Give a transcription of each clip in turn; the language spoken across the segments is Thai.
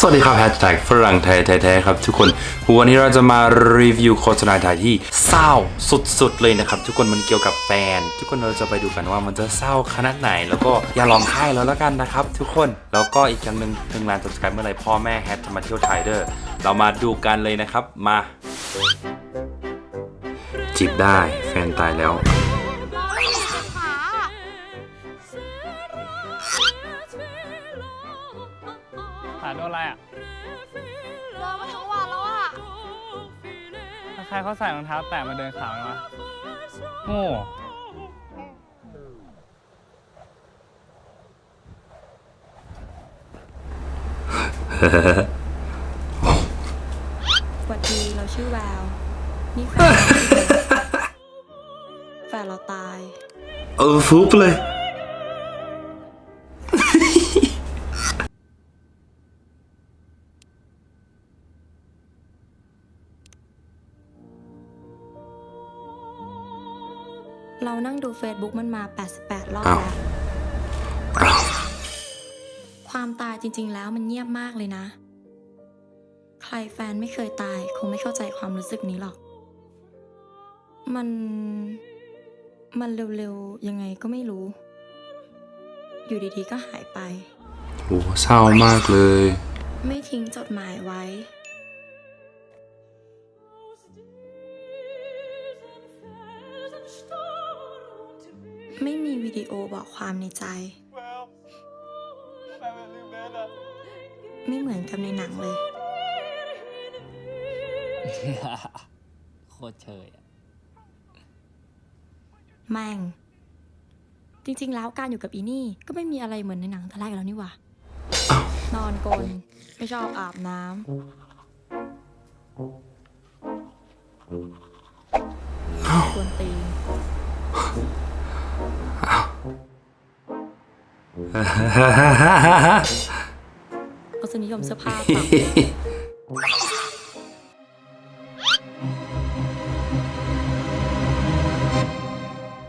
สวัสดีครับแฮชแท็กฝรั่งไทยแท้ๆครับทุกคน วันนี้เราจะมารีวิวโฆษณาไทยที่เศร้าสุดๆเลยนะครับ ทุกคนมันเกี่ยวกับแฟน ทุกคนเราจะไปดูกันว่ามันจะเศร้าขนาดไหน แล้วก็อย่าร้องไห้แล้วแล้วกันนะครับ ทุกคนแล้วก็อีกอย่างหนึ่งถึงล้าน subscribe เมื่อไหร่พ่อแม่แฮชจะมาเที่ยวไทยเด้อเรามาดูกันเลยนะครับมาจีบได้แฟนตายแล้ว เขาใส่รองเท้าแตะมาเดินขาวเลยวะโง่สวัสดีเราชื่อแวว นี่แฟน แฟนเราตาย เออฟุบเลย เรานั่งดู Facebook มันมา 88 รอบอ้าวแล้วอ้าวความตายจริง ๆ แล้วมันเงียบมากเลยนะ ใครแฟนไม่เคยตาย คงไม่เข้าใจความรู้สึกนี้หรอก มัน มันเร็ว ๆ ยังไงก็ไม่รู้ อยู่ดี ๆ ก็หายไปโหเศร้ามากเลย ไม่ทิ้งจดหมายไว้ วิดีโอบอกความในใจ ไม่เหมือนกับในหนังเลย โคตรเชยอะแม่ง จริง ๆ แล้วการอยู่กับอีนี่ ก็ไม่มีอะไรเหมือนในหนังแต่แรกแล้วนี่หว่านอนกลนไม่ชอบอาบน้ำควรตีน รสนิยมเสื้อผ้าต่ำ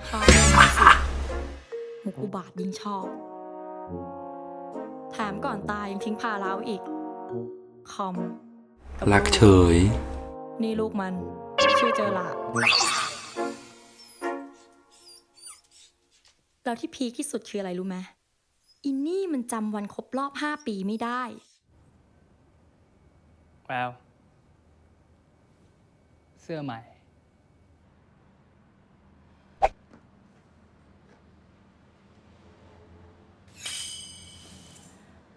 ชอบเล่นสิมุกอุบาทยิ่งชอบแถมก่อนตายยังทิ้งพาเราอีก คอมบรักเฉย นี่ลูกมัน ชื่อเจอหลา แล้วที่พีคที่สุดคืออะไรรู้ไหมอินนี่มันจำวันครบรอบห้าปีไม่ได้แววเสื้อใหม่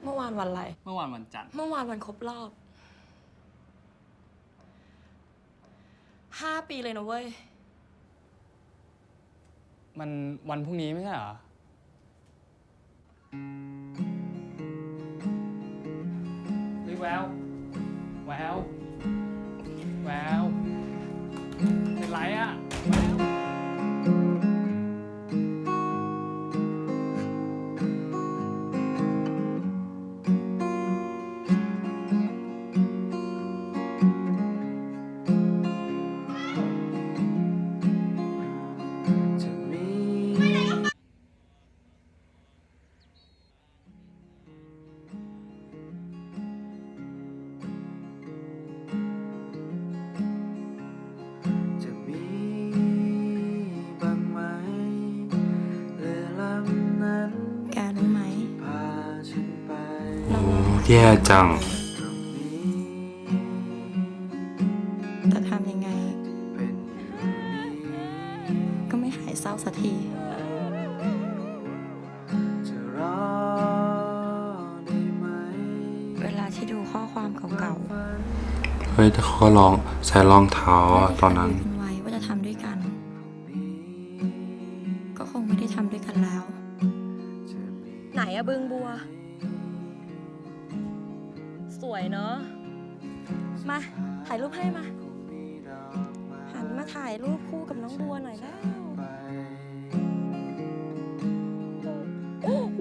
เมื่อวานวันอะไร เมื่อวานวันจันทร์ เมื่อวานวันครบรอบห้าปีเลยนะเว้ย มันวันพรุ่งนี้ไม่ใช่เหรอรีแววแววแวว แย่จังตรงนี้แต่ทำยังไงเป็นอยู่นี้ก็ไม่หายเศร้าสักทีจะรอได้ไหมเวลาที่ดูข้อความเก่าฝันเฮ้ยแต่เขาก็ลองใส่รองเท้าๆอะตอนนั้นไม่ได้คุยกันไว้ว่าจะทำด้วยกัน ก็คงไม่ได้ทำด้วยกันแล้ว ไหนอะบึงบัวส วยเนอะมาถ่ายรูปให้มา หันมาถ่ายรูปคู่กับน้องบัวหน่อยแล้ว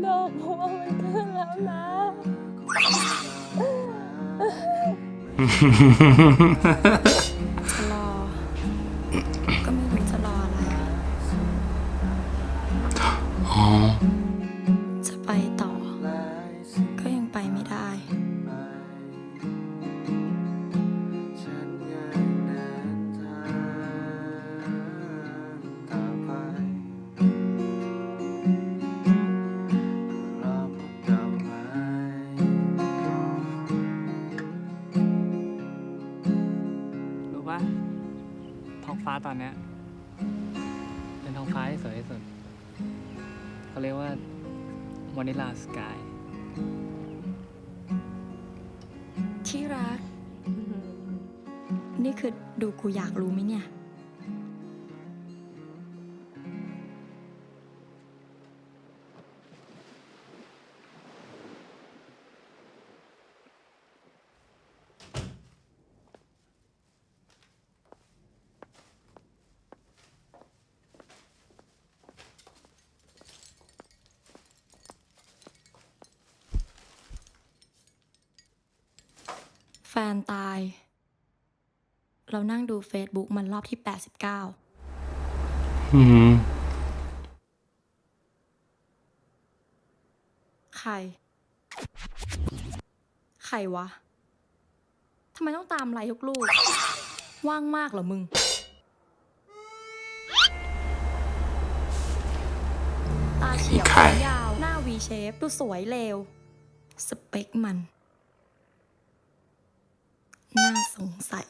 ดอกบัวมันขึ้นแล้วนะจะ ตอนเนี้ย เป็นท้องฟ้าที่สวยที่สุดเขาเรียกว่าวานิลาสกาย ที่รัก นี่คือดูกูอยากรู้ไหมเนี่ย แฟนตาย เรานั่งดูเฟซบุ๊กมันรอบที่89อืม ใคร ใครวะ ทำไมต้องตามไลค์ทุกลูก ว่างมากเหรอมึง ตาเฉียวใครผมยาว หน้า V shape ดูสวยเร็วสเปคมัน น่าสงสัย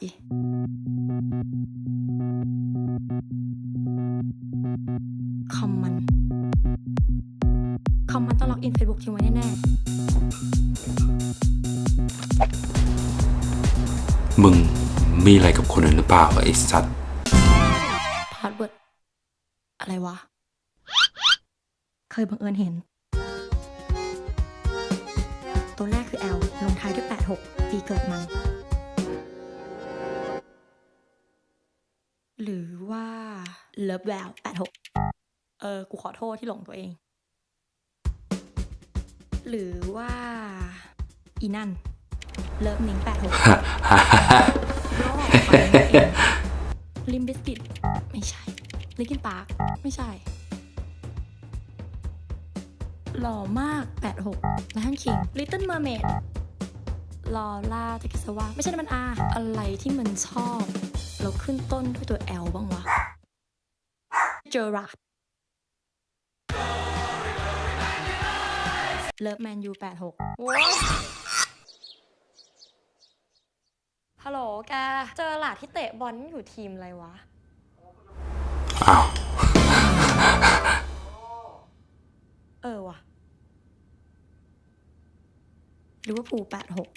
คอมมัน คอมมันต้องล็อกอินเฟซบุ๊กทิ้งไว้แน่มึงมีอะไรกับคนอื่นหรือเปล่าไอ้สัตว์ๆพาสเวิร์ดอะไรวะ เคยบังเอิญเห็น ตัวแรกคือ L ลงท้ายด้วย 86 ปีเกิดมัน หรือว่าเลิฟแวว86 เออ กูขอโทษที่หลงตัวเอง หรือว่า อีนั่น เลิฟนิง86ลิมบิสกิตไม่ใช่ลิกินปาร์คไม่ใช่ หล่อมาก 86และท่านคิงลิตเติ้ลเมอร์เมดลอล่าตะกิสวาไม่ใช่นั่นมันอาอะไรที่มันชอบ เราขึ้นต้นด้วยตัว L บ้างวะเจอราดเลิฟแมนยู86โว้ยฮัลโหลแก เจอหลาดที่เตะบอลอยู่ทีมอะไรวะ อ้าว เออว่ะ หรือว่าผูแปดหก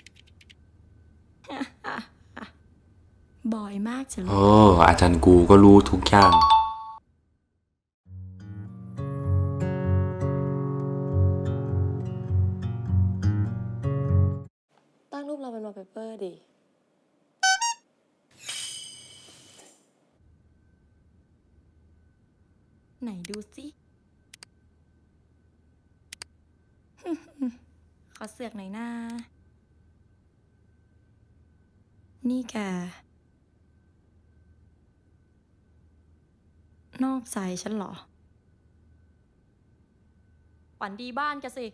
บอยมากจะเลเอยออาจารย์กูก็รู้ทุกอย่าง ตั้งรูปเราเป็นวอลเปเปอร์ดิ ไหนดูสิขอเสือกหน่อยหน้านี่แก นอกใจฉันเหรอ ฝันดีบ้านแกสิ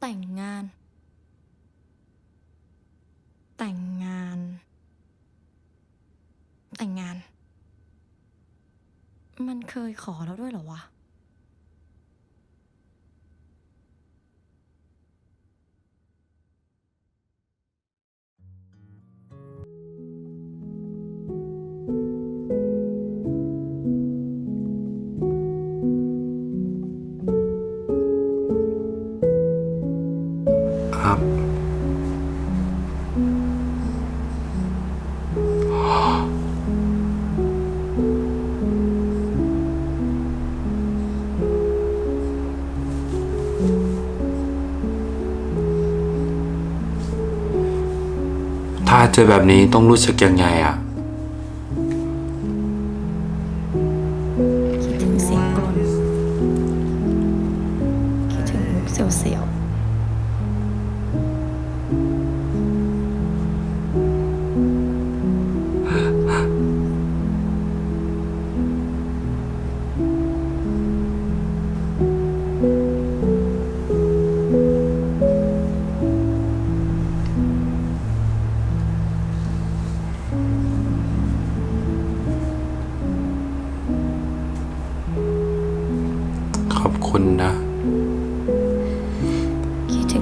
แต่งงาน แต่งงาน แต่งงาน มันเคยขอแล้วด้วยเหรอวะ ถ้าเจอแบบนี้ต้องรู้สึกยังไงอะ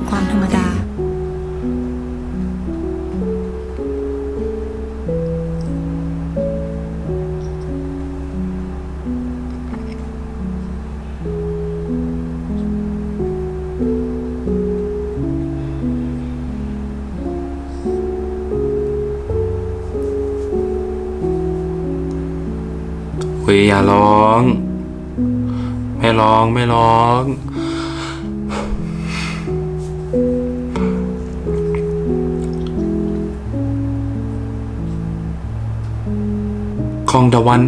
ความธรรมดา เฮ้ยอย่าร้อง ไม่ร้องไม่ร้อง ของตะวัน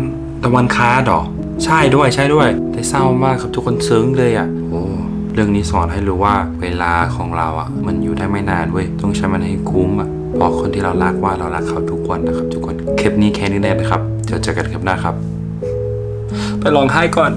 ตะวันค้าดอก ใช่ด้วยใช่ด้วย แต่เศร้ามากครับทุกคนซึ้งเลยอะโอ้เรื่องนี้สอนให้รู้ว่าเวลาของเราอะ มันอยู่ได้ไม่นานเว้ยต้องใช้มันให้คุ้มอะบอกคนที่เรารักว่าเรารักเขาทุกวันนะครับ ทุกคนคลิปนี้แค่นี้แน่นะครับเดี๋ยวเจอกันคลิปหน้าครับ ไปร้องไห้ก่อน